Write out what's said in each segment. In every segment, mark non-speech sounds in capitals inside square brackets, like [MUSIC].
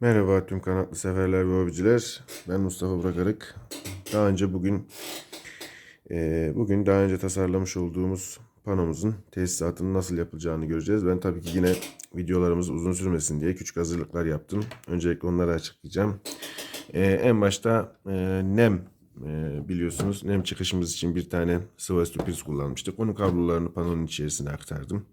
Merhaba tüm kanatlı severler ve hobiciler. Ben Mustafa Burak Arık. Daha önce bugün eee, bugün daha önce tasarlamış olduğumuz panomuzun tesisatının nasıl yapılacağını göreceğiz. Ben tabii ki yine videolarımız uzun sürmesin diye küçük hazırlıklar yaptım. Öncelikle onları açıklayacağım. Eee, en başta eee, nem eee, biliyorsunuz nem çıkışımız için bir tane sıvı stüpiz kullanmıştık. Onun kablolarını panonun içerisine aktardım.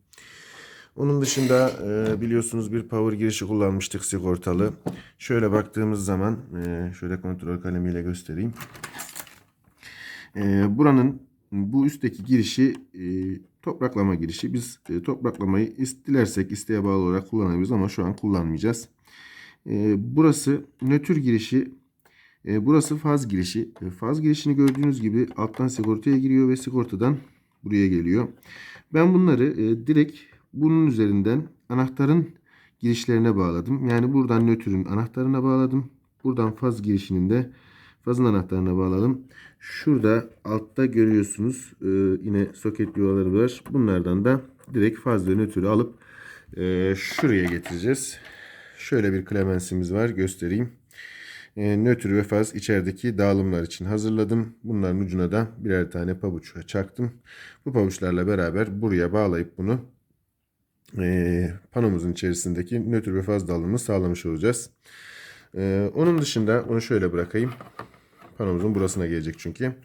Onun dışında e, biliyorsunuz bir power girişi kullanmıştık sigortalı. Şöyle baktığımız zaman e, şöyle kontrol kalemiyle göstereyim. E, buranın bu üstteki girişi topraklama girişi. Biz topraklamayı dilersek isteğe bağlı olarak kullanabiliriz ama şu an kullanmayacağız. Burası nötr girişi. Burası faz girişi. Faz girişini gördüğünüz gibi alttan sigortaya giriyor ve sigortadan buraya geliyor. Ben bunları direkt bunun üzerinden anahtarın girişlerine bağladım. Yani buradan nötrün anahtarına bağladım. Buradan faz girişinin de fazın anahtarına bağladım. Şurada altta görüyorsunuz e, yine soket yuvaları var. Bunlardan da direkt faz ve nötrü alıp e, şuraya getireceğiz. Şöyle bir klemensimiz var göstereyim. E, nötr ve faz içerideki dağılımlar için hazırladım. Bunların ucuna da birer tane pabuç çaktım. Bu pabuçlarla beraber buraya bağlayıp bunu e, panomuzun içerisindeki nötr ve faz dağılımını sağlamış olacağız. E, onun dışında onu şöyle bırakayım. Panomuzun burasına gelecek çünkü.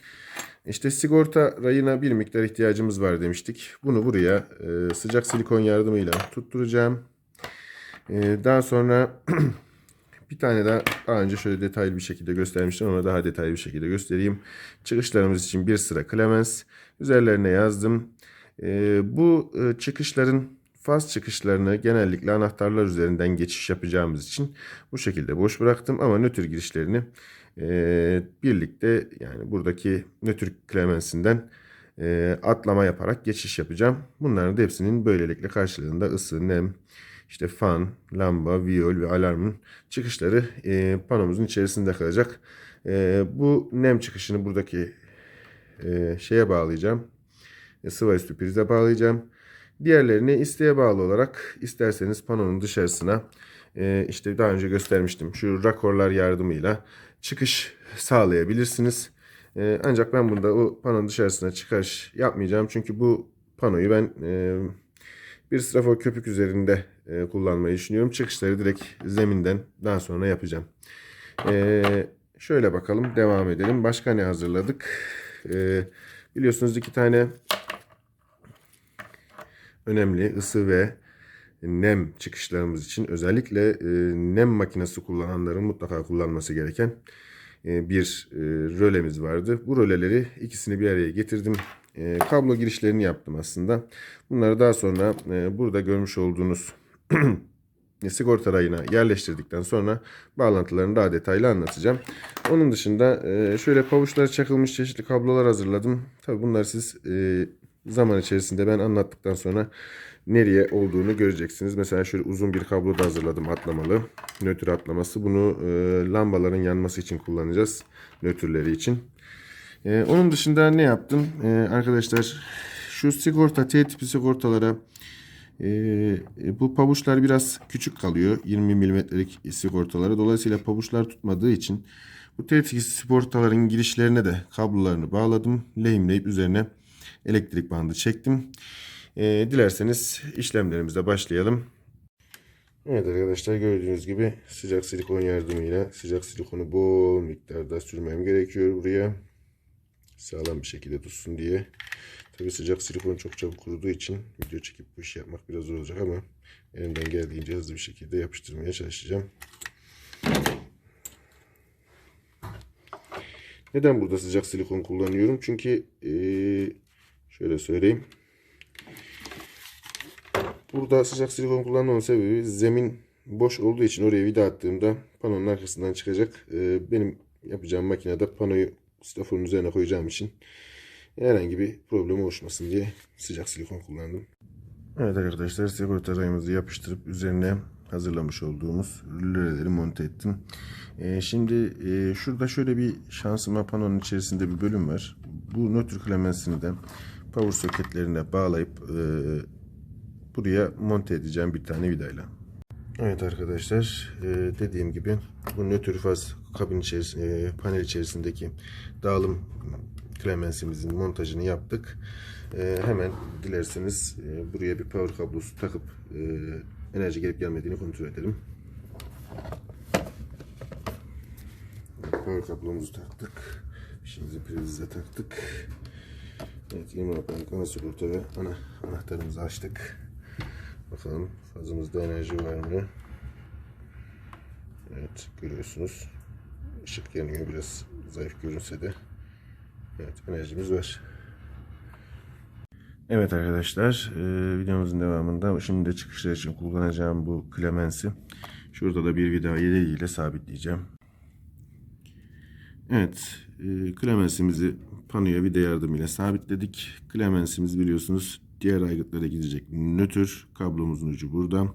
İşte sigorta rayına bir miktar ihtiyacımız var demiştik. Bunu buraya e, sıcak silikon yardımıyla tutturacağım. E, daha sonra [CLEARS THROAT] bir tane daha daha önce şöyle detaylı bir şekilde göstermiştim ama daha detaylı bir şekilde göstereyim. Çıkışlarımız için bir sıra klemens. Üzerlerine yazdım. E, bu e, çıkışların faz çıkışlarını genellikle anahtarlar üzerinden geçiş yapacağımız için bu şekilde boş bıraktım ama nötr girişlerini e, birlikte yani buradaki nötr klemensinden e, atlama yaparak geçiş yapacağım. Bunların da hepsinin böylelikle karşılığında ısı, nem, işte fan, lamba, viyol ve alarmın çıkışları e, panomuzun içerisinde kalacak. E, bu nem çıkışını buradaki e, şeye bağlayacağım. E, sıvı üstü prize bağlayacağım. Diğerlerini isteğe bağlı olarak isterseniz panonun dışarısına e, işte daha önce göstermiştim şu rakorlar yardımıyla çıkış sağlayabilirsiniz. E, ancak ben burada o panonun dışarısına çıkış yapmayacağım. Çünkü bu panoyu ben e, bir strafor köpük üzerinde kullanmayı düşünüyorum. Çıkışları direkt zeminden daha sonra yapacağım. Şöyle bakalım devam edelim. Başka ne hazırladık? Biliyorsunuz iki tane önemli ısı ve nem çıkışlarımız için özellikle e, nem makinesi kullananların mutlaka kullanması gereken e, bir e, rölemiz vardı. Bu röleleri ikisini bir araya getirdim. Kablo girişlerini yaptım aslında. Bunları daha sonra burada görmüş olduğunuz [CLEARS THROAT] sigorta rayına yerleştirdikten sonra bağlantılarını daha detaylı anlatacağım. Onun dışında şöyle pavuçlara çakılmış çeşitli kablolar hazırladım. Tabi bunları siz zaman içerisinde ben anlattıktan sonra nereye olduğunu göreceksiniz. Mesela şöyle uzun bir kablo da hazırladım atlamalı. Nötr atlaması. Bunu e, lambaların yanması için kullanacağız. Nötrleri için. E, onun dışında ne yaptım? E, arkadaşlar şu sigorta T tipi sigortalara e, bu pabuçlar biraz küçük kalıyor. 20 milimetrelik sigortaları. Dolayısıyla pabuçlar tutmadığı için bu T tipi sigortaların girişlerine de kablolarını bağladım. Lehimleyip üzerine elektrik bandı çektim. E, dilerseniz işlemlerimize başlayalım. Evet arkadaşlar gördüğünüz gibi sıcak silikon yardımıyla sıcak silikonu bol miktarda sürmem gerekiyor buraya. Sağlam bir şekilde tutsun diye. Tabi sıcak silikon çok çabuk kuruduğu için video çekip bu işi yapmak biraz zor olacak ama elimden geldiğince hızlı bir şekilde yapıştırmaya çalışacağım. Neden burada sıcak silikon kullanıyorum? Çünkü eee, şöyle söyleyeyim. Burada sıcak silikon kullanmamın sebebi zemin boş olduğu için oraya vida attığımda panonun arkasından çıkacak. Eee, benim yapacağım makinede panoyu staforun üzerine koyacağım için herhangi bir problem oluşmasın diye sıcak silikon kullandım. Evet arkadaşlar sigorta rayımızı yapıştırıp üzerine hazırlamış olduğumuz rüleleri monte ettim. Ee, şimdi e, şurada şöyle bir şansıma panonun içerisinde bir bölüm var. Bu nötr klemensini de power soketlerine bağlayıp e, buraya monte edeceğim bir tane vidayla. Evet arkadaşlar e, dediğim gibi bu nötr faz kabin içerisinde, panel içerisindeki dağılım klemensimizin montajını yaptık. E, hemen dilerseniz e, buraya bir power kablosu takıp e, enerji gelip gelmediğini kontrol edelim. Power kablomuzu taktık. Şimdi prize taktık. Evet, 20 amperlik ana sigorta ve ana anahtarımızı açtık. Bakalım fazımızda enerji var mı? Evet görüyorsunuz. Işık yanıyor biraz zayıf görünse de. Evet enerjimiz var. Evet arkadaşlar e, videomuzun devamında şimdi de çıkışlar için kullanacağım bu klemensi. Şurada da bir vida ile sabitleyeceğim. Evet e, klemensimizi panoya vida yardımıyla sabitledik. Klemensimiz biliyorsunuz diğer aygıtlara gidecek nötr kablomuzun ucu burada.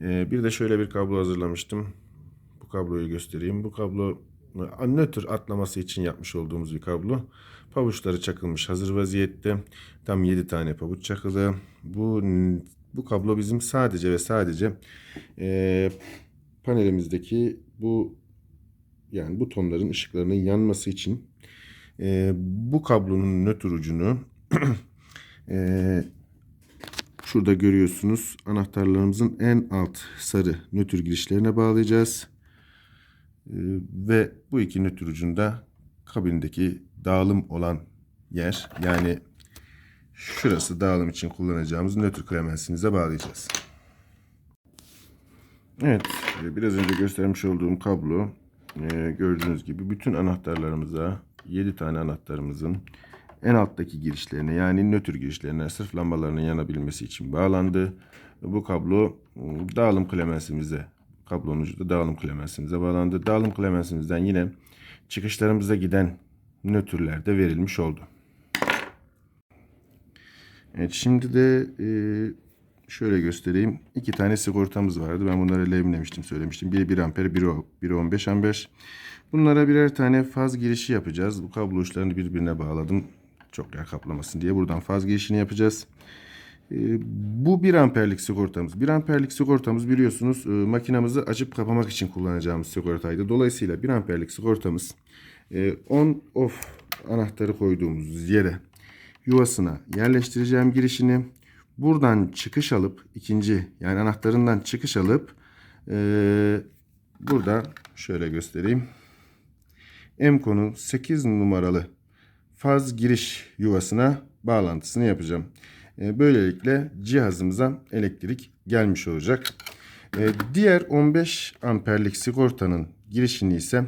E, bir de şöyle bir kablo hazırlamıştım. Bu kabloyu göstereyim. Bu kablo e, nötr atlaması için yapmış olduğumuz bir kablo. Pabuçları çakılmış hazır vaziyette. Tam 7 tane pabuç çakılı. Bu bu kablo bizim sadece ve sadece e, panelimizdeki bu yani butonların ışıklarının yanması için e, bu kablonun nötr ucunu [CLEARS THROAT] e, şurada görüyorsunuz anahtarlarımızın en alt sarı nötr girişlerine bağlayacağız. E, ve bu iki nötr ucunda kabindeki dağılım olan yer yani şurası dağılım için kullanacağımız nötr klemensimize bağlayacağız. Evet e, biraz önce göstermiş olduğum kablo e, gördüğünüz gibi bütün anahtarlarımıza 7 tane anahtarımızın en alttaki girişlerine yani nötr girişlerine sırf lambalarının yanabilmesi için bağlandı. Bu kablo ıı, dağılım klemensimize kablonun ucu da dağılım klemensimize bağlandı. Dağılım klemensimizden yine çıkışlarımıza giden nötrler de verilmiş oldu. Evet şimdi de e, şöyle göstereyim. İki tane sigortamız vardı. Ben bunları lehimlemiştim söylemiştim. Biri 1 amper, biri, biri 15 amper. Bunlara birer tane faz girişi yapacağız. Bu kablo uçlarını birbirine bağladım. Çok yer kaplamasın diye buradan faz girişini yapacağız. Ee, bu 1 amperlik sigortamız. 1 amperlik sigortamız biliyorsunuz e, makinamızı açıp kapamak için kullanacağımız sigortaydı. Dolayısıyla 1 amperlik sigortamız e, on off anahtarı koyduğumuz yere yuvasına yerleştireceğim girişini buradan çıkış alıp ikinci yani anahtarından çıkış alıp e, burada şöyle göstereyim. Emco'nun 8 numaralı faz giriş yuvasına bağlantısını yapacağım. E, böylelikle cihazımıza elektrik gelmiş olacak. E, diğer 15 amperlik sigortanın girişini ise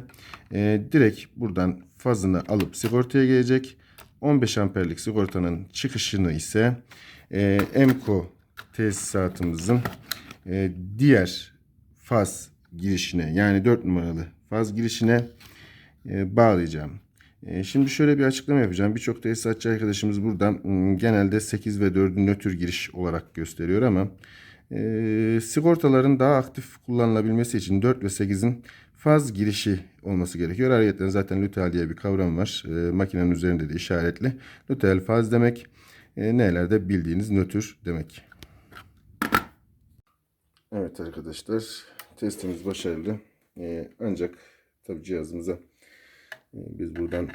e, direkt buradan fazını alıp sigortaya gelecek. 15 amperlik sigortanın çıkışını ise e, Emco tesisatımızın e, diğer faz girişine yani 4 numaralı faz girişine e, bağlayacağım. E, şimdi şöyle bir açıklama yapacağım. Birçok tesisatçı arkadaşımız buradan ım, genelde 8 ve 4'ü nötr giriş olarak gösteriyor ama e, sigortaların daha aktif kullanılabilmesi için 4 ve 8'in faz girişi olması gerekiyor. Ayrıca zaten lütel diye bir kavram var. E, makinenin üzerinde de işaretli. Lütel faz demek. E, nelerde bildiğiniz nötr demek. Evet arkadaşlar testimiz başarılı. E, ancak tabi cihazımıza e, biz buradan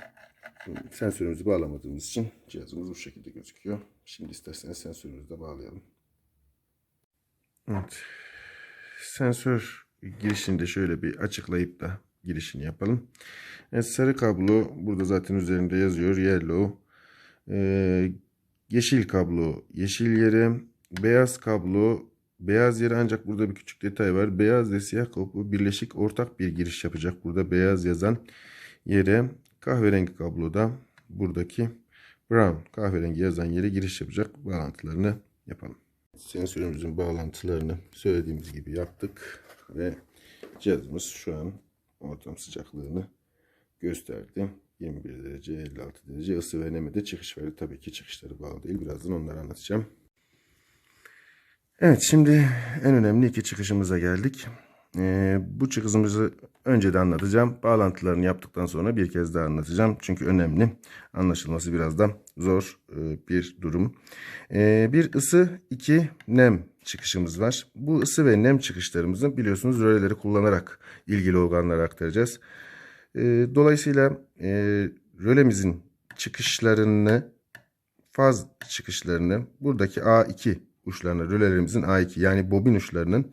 e, sensörümüzü bağlamadığımız için cihazımız bu şekilde gözüküyor. Şimdi isterseniz sensörümüzü de bağlayalım. Evet. Sensör girişini de şöyle bir açıklayıp da girişini yapalım. Evet, sarı kablo burada zaten üzerinde yazıyor. Yellow. Ee, yeşil kablo yeşil yere. Beyaz kablo beyaz yere ancak burada bir küçük detay var. Beyaz ve siyah kablo birleşik ortak bir giriş yapacak. Burada beyaz yazan yere kahverengi kabloda buradaki brown kahverengi yazan yere giriş yapacak bağlantılarını yapalım. Sensörümüzün bağlantılarını söylediğimiz gibi yaptık ve cihazımız şu an ortam sıcaklığını gösterdi. 21 derece 56 derece ısı ve neme de çıkış verdi. Tabii ki çıkışları bağlı değil. Birazdan onları anlatacağım. Evet şimdi en önemli iki çıkışımıza geldik. Ee, bu çıkışımızı önce de anlatacağım. Bağlantılarını yaptıktan sonra bir kez daha anlatacağım. Çünkü önemli. Anlaşılması biraz da zor e, bir durum. Ee, bir ısı, iki nem çıkışımız var. Bu ısı ve nem çıkışlarımızı biliyorsunuz röleleri kullanarak ilgili organlara aktaracağız. E, dolayısıyla e, rölemizin çıkışlarını faz çıkışlarını buradaki A2 uçlarına rölelerimizin A2 yani bobin uçlarının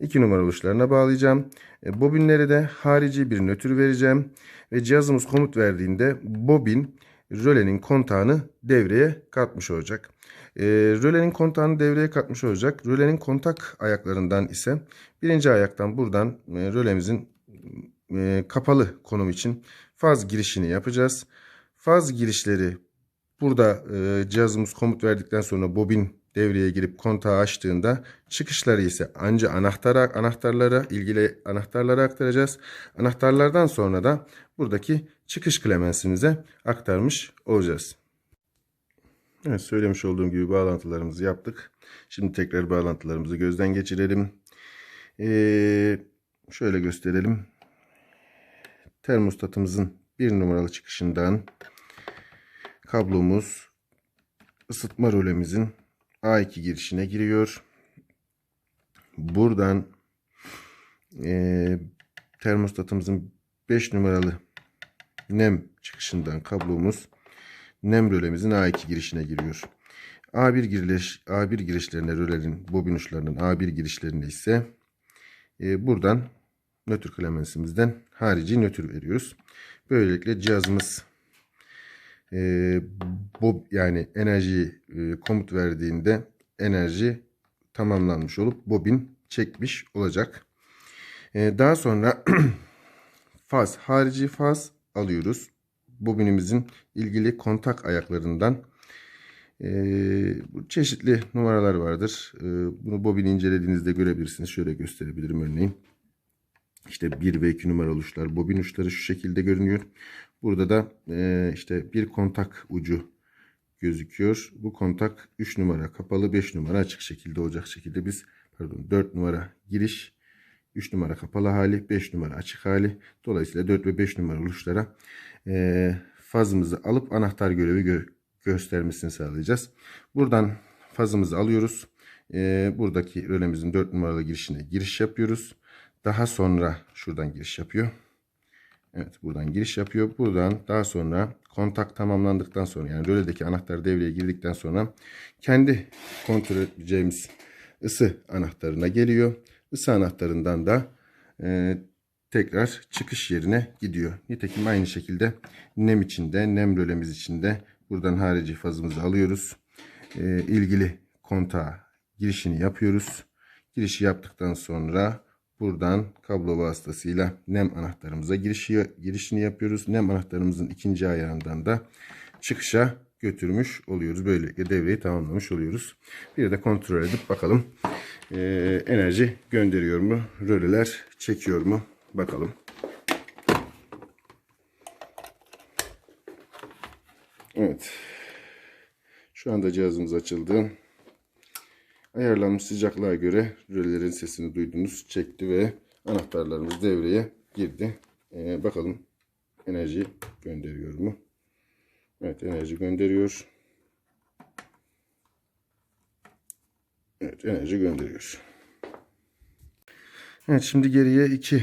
2 numaralı uçlarına bağlayacağım. E, bobinlere de harici bir nötr vereceğim. Ve cihazımız komut verdiğinde bobin rölenin kontağını devreye katmış olacak. E, rölenin kontağını devreye katmış olacak. Rölenin kontak ayaklarından ise birinci ayaktan buradan e, rölemizin e, kapalı konum için faz girişini yapacağız. Faz girişleri burada e, cihazımız komut verdikten sonra bobin devreye girip kontağı açtığında çıkışları ise anca anahtara, anahtarlara ilgili anahtarlara aktaracağız. Anahtarlardan sonra da buradaki çıkış klemensimize aktarmış olacağız. Evet söylemiş olduğum gibi bağlantılarımızı yaptık. Şimdi tekrar bağlantılarımızı gözden geçirelim. Ee, şöyle gösterelim. Termostatımızın bir numaralı çıkışından kablomuz ısıtma rölemizin A2 girişine giriyor. Buradan e, termostatımızın 5 numaralı nem çıkışından kablomuz nem rölemizin A2 girişine giriyor. A1 giriş A1 girişlerine rölerin bobin uçlarının A1 girişlerine ise e, buradan nötr klemensimizden harici nötr veriyoruz. Böylelikle cihazımız e, bu yani enerjiyi e, komut verdiğinde enerji tamamlanmış olup bobin çekmiş olacak. E, daha sonra [CLEARS THROAT] faz harici faz alıyoruz. Bobinimizin ilgili kontak ayaklarından e, çeşitli numaralar vardır. E, bunu bobini incelediğinizde görebilirsiniz. Şöyle gösterebilirim örneğin. İşte 1 ve 2 numaralı uçlar, bobin uçları şu şekilde görünüyor. Burada da e, işte bir kontak ucu gözüküyor. Bu kontak 3 numara kapalı, 5 numara açık şekilde olacak şekilde biz pardon 4 numara giriş, 3 numara kapalı hali, 5 numara açık hali. Dolayısıyla 4 ve 5 numaralı uçlara e, fazımızı alıp anahtar görevi gö göstermesini sağlayacağız. Buradan fazımızı alıyoruz. E, buradaki rölemizin 4 numaralı girişine giriş yapıyoruz. Daha sonra şuradan giriş yapıyor. Evet buradan giriş yapıyor. Buradan daha sonra kontak tamamlandıktan sonra yani röledeki anahtar devreye girdikten sonra kendi kontrol edeceğimiz ısı anahtarına geliyor. Isı anahtarından da e, tekrar çıkış yerine gidiyor. Nitekim aynı şekilde nem içinde, nem rölemiz içinde buradan harici fazımızı alıyoruz. E, ilgili kontağa girişini yapıyoruz. Girişi yaptıktan sonra buradan kablo vasıtasıyla nem anahtarımıza girişi, girişini yapıyoruz. Nem anahtarımızın ikinci ayağından da çıkışa götürmüş oluyoruz. Böylelikle devreyi tamamlamış oluyoruz. Bir de kontrol edip bakalım e, enerji gönderiyor mu? Röleler çekiyor mu? Bakalım. Evet. Şu anda cihazımız açıldı. Ayarlanmış sıcaklığa göre rölelerin sesini duydunuz. Çekti ve anahtarlarımız devreye girdi. Ee, bakalım enerji gönderiyor mu? Evet enerji gönderiyor. Evet enerji gönderiyor. Evet şimdi geriye iki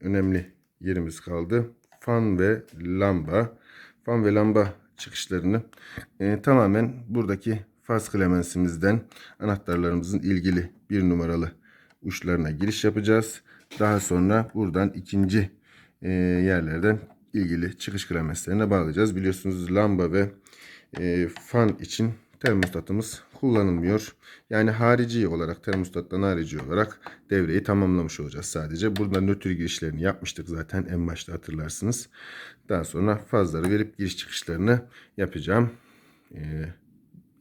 önemli yerimiz kaldı. Fan ve lamba. Fan ve lamba çıkışlarını e, tamamen buradaki faz klemensimizden anahtarlarımızın ilgili bir numaralı uçlarına giriş yapacağız. Daha sonra buradan ikinci e, yerlerden ilgili çıkış klemenslerine bağlayacağız. Biliyorsunuz lamba ve e, fan için termostatımız kullanılmıyor. Yani harici olarak termostattan harici olarak devreyi tamamlamış olacağız sadece. Burada nötr girişlerini yapmıştık zaten en başta hatırlarsınız. Daha sonra fazları verip giriş çıkışlarını yapacağım. Ee,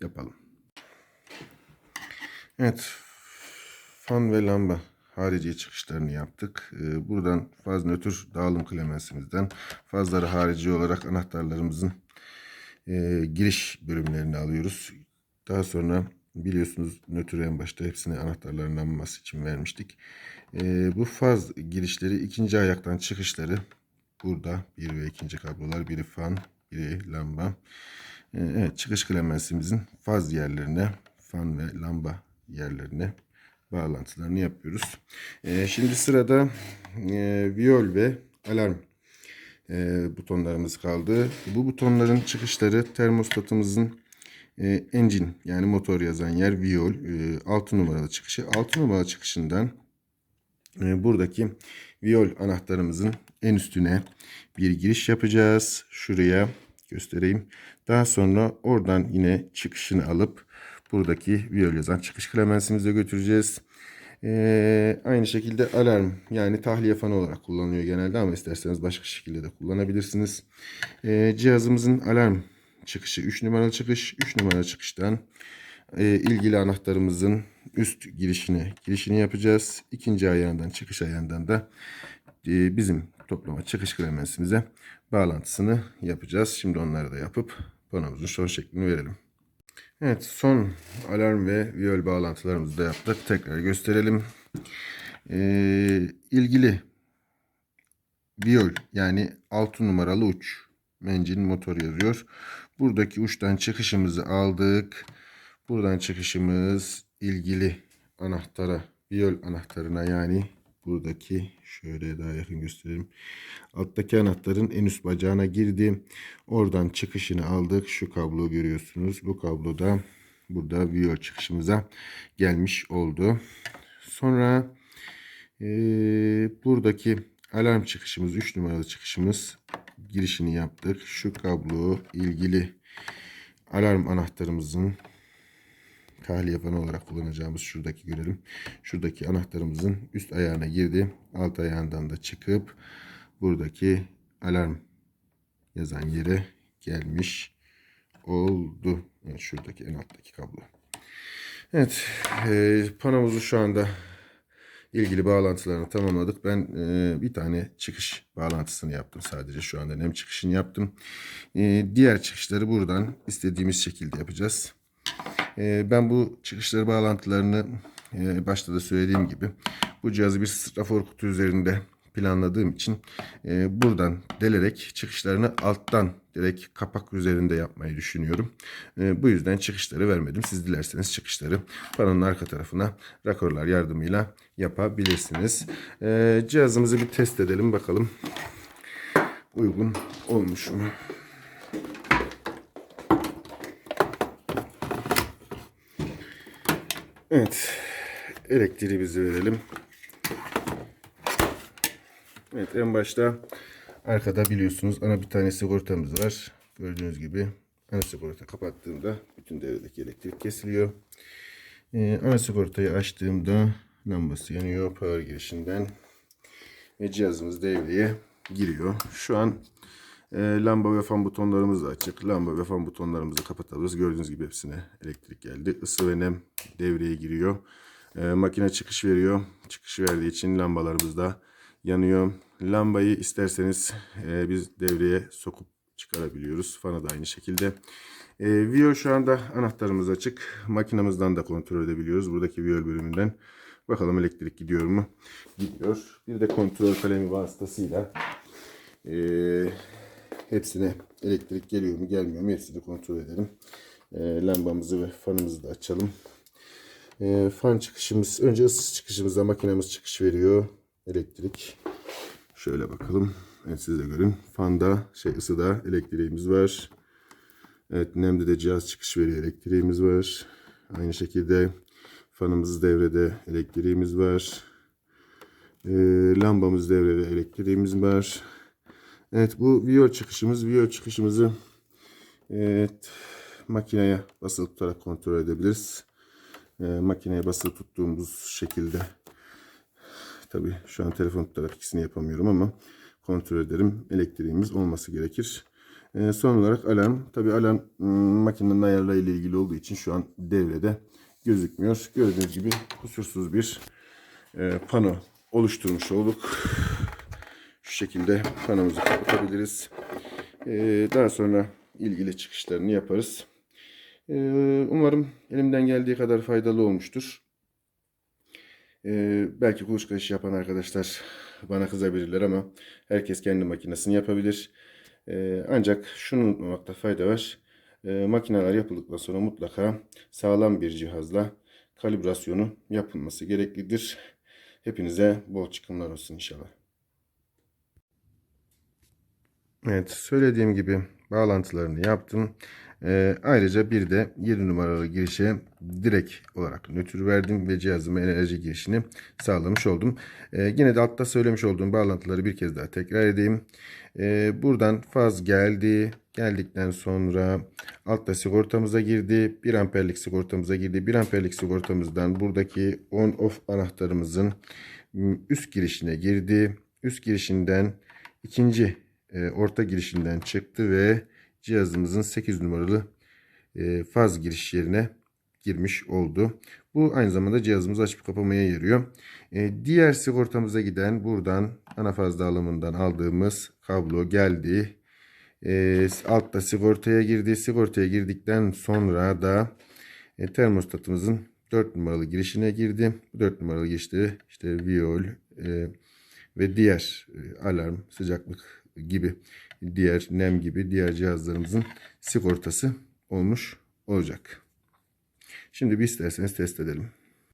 yapalım. Evet. Fan ve lamba harici çıkışlarını yaptık. Ee, buradan faz nötr dağılım klemensimizden fazları harici olarak anahtarlarımızın e, giriş bölümlerini alıyoruz. Daha sonra biliyorsunuz nötr en başta hepsini anahtarların alınması için vermiştik. E, bu faz girişleri ikinci ayaktan çıkışları burada bir ve ikinci kablolar biri fan biri lamba. E, evet çıkış klemensimizin faz yerlerine fan ve lamba yerlerine bağlantılarını yapıyoruz. Ee, şimdi sırada e, viyol ve alarm e, butonlarımız kaldı. Bu butonların çıkışları termostatımızın e, engine yani motor yazan yer viyol. E, 6 numaralı çıkışı. 6 numaralı çıkışından buradaki viyol anahtarımızın en üstüne bir giriş yapacağız. Şuraya göstereyim. Daha sonra oradan yine çıkışını alıp buradaki viyol yazan çıkış klemensimize götüreceğiz. Ee, aynı şekilde alarm yani tahliye fanı olarak kullanılıyor genelde ama isterseniz başka şekilde de kullanabilirsiniz. Ee, cihazımızın alarm çıkışı 3 numaralı çıkış. 3 numaralı çıkıştan e, ilgili anahtarımızın üst girişini girişini yapacağız. İkinci ayağından çıkış ayağından da e, bizim toplama çıkış klemensimize bağlantısını yapacağız. Şimdi onları da yapıp panomuzun son şeklini verelim. Evet son alarm ve viyol bağlantılarımızı da yaptık. Tekrar gösterelim. Ee, ilgili viyol yani 6 numaralı uç. Mencin motor yazıyor. Buradaki uçtan çıkışımızı aldık. Buradan çıkışımız ilgili anahtara, viyol anahtarına yani buradaki şöyle daha yakın göstereyim. Alttaki anahtarın en üst bacağına girdi. Oradan çıkışını aldık. Şu kablo görüyorsunuz. Bu kablo da burada viyol çıkışımıza gelmiş oldu. Sonra eee, buradaki alarm çıkışımız 3 numaralı çıkışımız girişini yaptık. Şu kablo ilgili alarm anahtarımızın tahliye fanı olarak kullanacağımız şuradaki görelim. Şuradaki anahtarımızın üst ayağına girdi. Alt ayağından da çıkıp buradaki alarm yazan yere gelmiş oldu. Evet, şuradaki en alttaki kablo. Evet, e, panomuzu şu anda ilgili bağlantılarını tamamladık. Ben e, bir tane çıkış bağlantısını yaptım sadece şu anda nem çıkışını yaptım. E, diğer çıkışları buradan istediğimiz şekilde yapacağız. E, ben bu çıkışları bağlantılarını e, başta da söylediğim gibi bu cihazı bir strafor kutu üzerinde planladığım için e, buradan delerek çıkışlarını alttan direkt kapak üzerinde yapmayı düşünüyorum. E, bu yüzden çıkışları vermedim. Siz dilerseniz çıkışları panonun arka tarafına rakorlar yardımıyla yapabilirsiniz. Cihazımızı bir test edelim bakalım uygun olmuş mu? Evet. Elektriğimizi verelim. Evet en başta arkada biliyorsunuz ana bir tane sigortamız var. Gördüğünüz gibi ana sigorta kapattığımda bütün devredeki elektrik kesiliyor. Ee, ana sigortayı açtığımda lambası yanıyor power girişinden ve cihazımız devreye giriyor. Şu an e, lamba ve fan butonlarımız da açık. Lamba ve fan butonlarımızı kapatabiliriz. Gördüğünüz gibi hepsine elektrik geldi. Isı ve nem devreye giriyor. E, makine çıkış veriyor. Çıkış verdiği için lambalarımız da yanıyor. Lambayı isterseniz e, biz devreye sokup çıkarabiliyoruz. Fanı da aynı şekilde. E, Viyol şu anda anahtarımız açık. Makinamızdan da kontrol edebiliyoruz. Buradaki Viyol bölümünden. Bakalım elektrik gidiyor mu? Gidiyor. Bir de kontrol kalemi vasıtasıyla e, hepsine elektrik geliyor mu gelmiyor mu hepsini kontrol edelim. E, lambamızı ve fanımızı da açalım. E, fan çıkışımız önce ısı çıkışımızda makinemiz çıkış veriyor. Elektrik. Şöyle bakalım. Evet siz de görün. Fanda şey ısıda elektriğimiz var. Evet nemde de cihaz çıkış veriyor. Elektriğimiz var. Aynı şekilde fanımız devrede elektriğimiz var. E, lambamız devrede elektriğimiz var. Evet bu viyol çıkışımız. Viyol çıkışımızı evet, makineye basılı tutarak kontrol edebiliriz. E, makineye basılı tuttuğumuz şekilde tabi şu an telefon tutarak ikisini yapamıyorum ama kontrol ederim. Elektriğimiz olması gerekir. E, son olarak alarm. Tabi alarm ım, makinenin ayarlarıyla ilgili olduğu için şu an devrede gözükmüyor. Gördüğünüz gibi kusursuz bir e, pano oluşturmuş olduk. Şekilde panomuzu kapatabiliriz. Ee, daha sonra ilgili çıkışlarını yaparız. Ee, umarım elimden geldiği kadar faydalı olmuştur. Ee, belki kuluçka işi yapan arkadaşlar bana kızabilirler ama herkes kendi makinesini yapabilir. Ee, ancak şunu unutmamakta fayda var. Ee, makineler yapıldıktan sonra mutlaka sağlam bir cihazla kalibrasyonu yapılması gereklidir. Hepinize bol çıkımlar olsun inşallah. Evet, söylediğim gibi bağlantılarını yaptım. Ee, ayrıca bir de 7 numaralı girişe direkt olarak nötr verdim ve cihazıma enerji girişini sağlamış oldum. Ee, yine de altta söylemiş olduğum bağlantıları bir kez daha tekrar edeyim. Ee, buradan faz geldi. Geldikten sonra altta sigortamıza girdi. 1 amperlik sigortamıza girdi. 1 amperlik sigortamızdan buradaki on off anahtarımızın üst girişine girdi. Üst girişinden ikinci e, orta girişinden çıktı ve cihazımızın 8 numaralı e, faz giriş yerine girmiş oldu. Bu aynı zamanda cihazımızı açıp kapamaya yarıyor. E, diğer sigortamıza giden buradan ana faz dağılımından aldığımız kablo geldi. E, altta sigortaya girdi. Sigortaya girdikten sonra da e, termostatımızın 4 numaralı girişine girdi. Bu 4 numaralı girişte işte viol e, ve diğer e, alarm, sıcaklık gibi diğer nem gibi diğer cihazlarımızın sigortası olmuş olacak. Şimdi bir isterseniz test edelim.